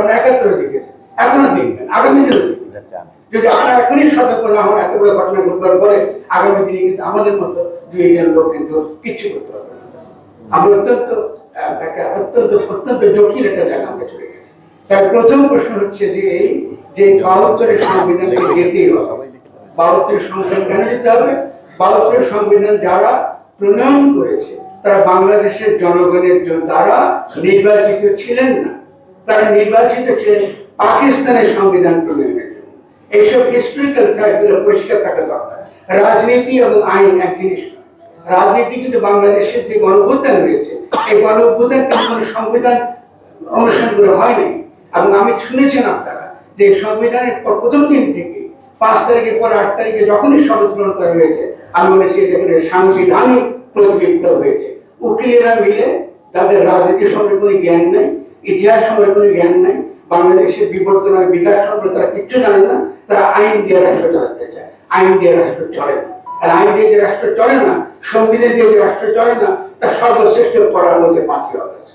আমরা একাত্তরে দেখেছে। এখনও দেখবেন আগামী দিনেও দেখবেন। যদি আমরা এখনই সতর্ক না হন এত বড় ঘটনা ঘটবার পরে আগামী দিনে কিন্তু আমাদের মতো দুই একজন লোক কিন্তু কিচ্ছু করতে পারবে আমরা অত্যন্ত একটা অত্যন্ত অত্যন্ত জটিল একটা জায়গা আমরা চলে গেছি। তার প্রথম প্রশ্ন হচ্ছে যে এই যে বাহাত্তরের সংবিধানকে যেতেই হবে বাহাত্তরের সংবিধান কেন যেতে হবে? বাহাত্তরের সংবিধান যারা প্রণয়ন করেছে তারা বাংলাদেশের জনগণের জন্য তারা নির্বাচিত ছিলেন না। তারা নির্বাচিত ছিলেন পাকিস্তানের সংবিধান প্রণয়নের জন্য। এইসব হিস্টোরিক্যাল ফ্যাক্টগুলো পরিষ্কার থাকা দরকার। রাজনীতি এবং আইন এক জিনিস রাজনীতি কিন্তু বাংলাদেশের যে গণভ্যুত্থান হয়েছে, এই গণভ্যুত্থান কিন্তু কোনো সংবিধান অনুষ্ঠান করে হয়নি। এবং আমি শুনেছেন আপনারা যে সংবিধানের পর প্রথম দিন থেকে পাঁচ তারিখের পর আট তারিখে যখনই শপথ গ্রহণ করা হয়েছে, আমি বলেছি এটা এখানে সাংবিধানিক প্রতিবিপ্লব হয়েছে। উকিলেরা মিলে তাদের রাজনীতি সম্পর্কে কোনো জ্ঞান নেই। ইতিহাস সম্পর্কে কোনো জ্ঞান নেই, বাংলাদেশের বিবর্তন আর বিকাশ সম্পর্কে তারা কিচ্ছু জানে না, তারা আইন দিয়ে রাষ্ট্র চালাতে চায়। আইন দিয়ে রাষ্ট্র চলে না। আর আইন দিয়ে যে রাষ্ট্র চলে না সংবিধান দিয়ে যে রাষ্ট্র চলে না তার সর্বশ্রেষ্ঠ করার মধ্যে পাঁচই অগস্ট।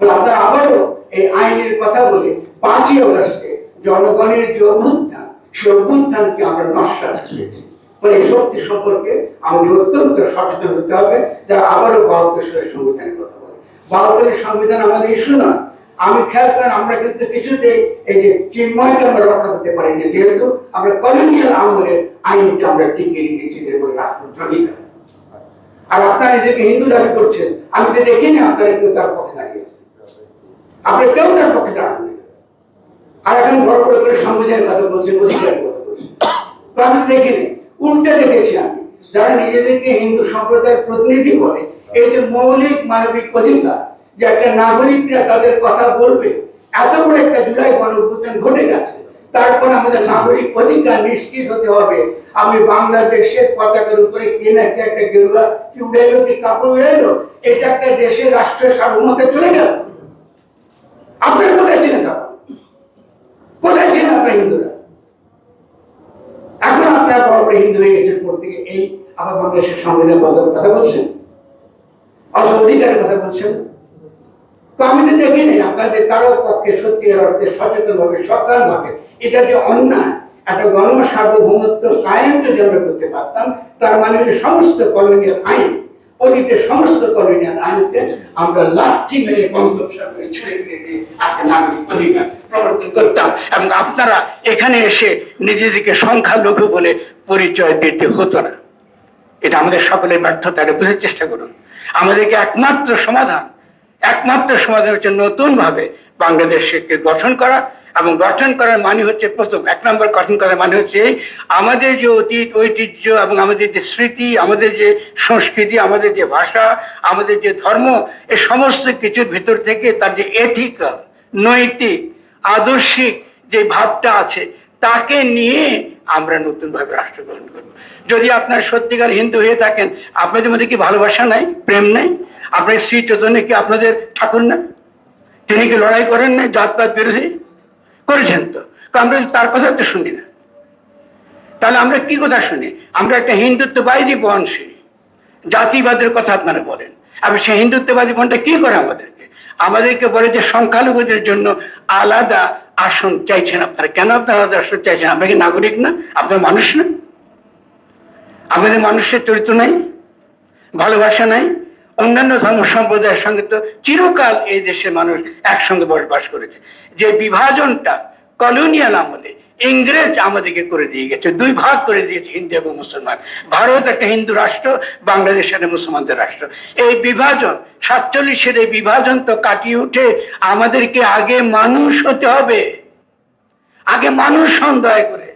আপনারা আবারও এই আইনের কথা বলে পাঁচই অগস্টে জনগণের যে অভ্যুত্থান, সেই অভ্যুত্থানকে আমরা নস্বাত করেছি। ফলে এই শক্তি সম্পর্কে আমাদের অত্যন্ত সচেতন হতে হবে, যারা আবারও বাহাত্তর সালের সংবিধানের কথা বলে। বাহাত্তরের সংবিধান আমাদের ইস্যু না আমি খেয়াল করেন, আমরা কিন্তু কিছুতে এই যে চিন্ময়কে আমরা রক্ষা করতে পারি না, যেহেতু আমরা কলোনিয়াল আমলের আইনটা আমরা টিকিয়ে রেখেছি যেরকম রাষ্ট্রদ্রোহিতা আর আপনারা নিজেকে হিন্দু দাবি করছেন, আমি তো দেখিনি আপনারা কেউ তার পক্ষে দাঁড়িয়েছেন আপনারা কেউ তার পক্ষে দাঁড়ান আর এখন বড় বড় করে সংবিধানের কথা বলছেন অধিকারের কথা বলছেন। তো আমি দেখিনি, উল্টে দেখেছি আমি, যারা নিজেদেরকে হিন্দু সম্প্রদায়ের প্রতিনিধি বলে, এই যে মৌলিক মানবিক অধিকার যে একটা নাগরিকরা তাদের কথা বলবে, এত বড় একটা জুলাই গণঅভ্যুত্থান ঘটে গেছে। তারপর আমাদের নাগরিক অধিকার নিশ্চিত হতে হবে। আমি বাংলাদেশের পতাকার উপরে কে না কে একটা গেরুয়া কি উড়াইলো কি কাপড় উড়াইলো, এটা একটা দেশের রাষ্ট্রের সার্বভৌমত্বে চলে গেল। আপনারা কোথায় ছিলেন তখন? কোথায় ছিলেন আপনার হিন্দুরা? এখন আপনারা বড় বড় হিন্দু হয়ে গেছেন থেকে। এই আবার বাংলাদেশের সংবিধান বদলের কথা বলছেন? অধিকারের কথা বলছেন? আমি তো দেখিনি আপনাদের কারও পক্ষে সত্যিকার অর্থে সচেতন ভাবে সকাল ভাবে এটা যে অন্যায়, একটা গণ সার্বভৌমত্ব কায়েম যদি আমরা করতে পারতাম, তার মানে সমস্ত কলোনিয়াল আইন, অতীতের সমস্ত কলোনিয়াল আইনকে আমরা লাঠি মেরে ছেড়ে দিয়ে নাগরিক অধিকার প্রবর্তন করতাম। এবং আপনারা এখানে এসে নিজেদেরকে সংখ্যালঘু বলে পরিচয় দিতে হতো না। এটা আমাদের সকলের ব্যর্থতা এটা বুঝার চেষ্টা করুন। আমাদেরকে একমাত্র সমাধান একমাত্র সমাধান হচ্ছে নতুন ভাবে বাংলাদেশকে গঠন করা এবং গঠন করার মানে হচ্ছে প্রথম, এক নম্বর গঠন করার মানে হচ্ছে আমাদের যে অতীত, ঐতিহ্য এবং আমাদের যে স্মৃতি, আমাদের যে সংস্কৃতি, আমাদের যে ভাষা, আমাদের যে ধর্ম, এ সমস্ত কিছুর ভিতর থেকে তার যে এথিক্যাল নৈতিক, আদর্শিক যে ভাবটা আছে, তাকে নিয়ে আমরা নতুনভাবে রাষ্ট্র গ্রহণ করব। যদি আপনার সত্যিকার হিন্দু হয়ে থাকেন, আপনাদের মধ্যে কি ভালোবাসা নাই, প্রেম নাই? আপনার শ্রী চৈতন্য কি আপনাদের ঠাকুর না? তিনি কি লড়াই করেন না? জাতপাত বিরোধী? করেছেন তো। আমরা তার কথা তো শুনি না। তাহলে আমরা কি কথা শুনি? আমরা একটা হিন্দুত্ববাদী বন শুনি জাতিবাদের কথা আপনারা বলেন। আর সেই হিন্দুত্ববাদী বনটা কি করে আমাদেরকে? আমাদেরকে বলে যে সংখ্যালঘুদের জন্য আলাদা আসন চাইছেন আপনারা। কেন আপনারা আলাদা আসন চাইছেন? আমরা কি নাগরিক না? আপনার মানুষ না? আমাদের মানুষের চরিত্র নাই? ভালোবাসা নাই? অন্যান্য ধর্ম সম্প্রদায়ের সঙ্গে তো চিরকাল এই দেশের মানুষ একসঙ্গে বসবাস করেছে। যে বিভাজনটা কলোনিয়াল আমলে ইংরেজ আমাদেরকে করে দিয়ে গেছে, দুই ভাগ করে দিয়েছে হিন্দু এবং মুসলমান। ভারত একটা হিন্দু রাষ্ট্র, বাংলাদেশ একটা মুসলমানদের রাষ্ট্র। এই বিভাজন, সাতচল্লিশের এই বিভাজন তো কাটিয়ে উঠে আমাদেরকে আগে মানুষ হতে হবে। আগে মানুষ সন্দেহ করে।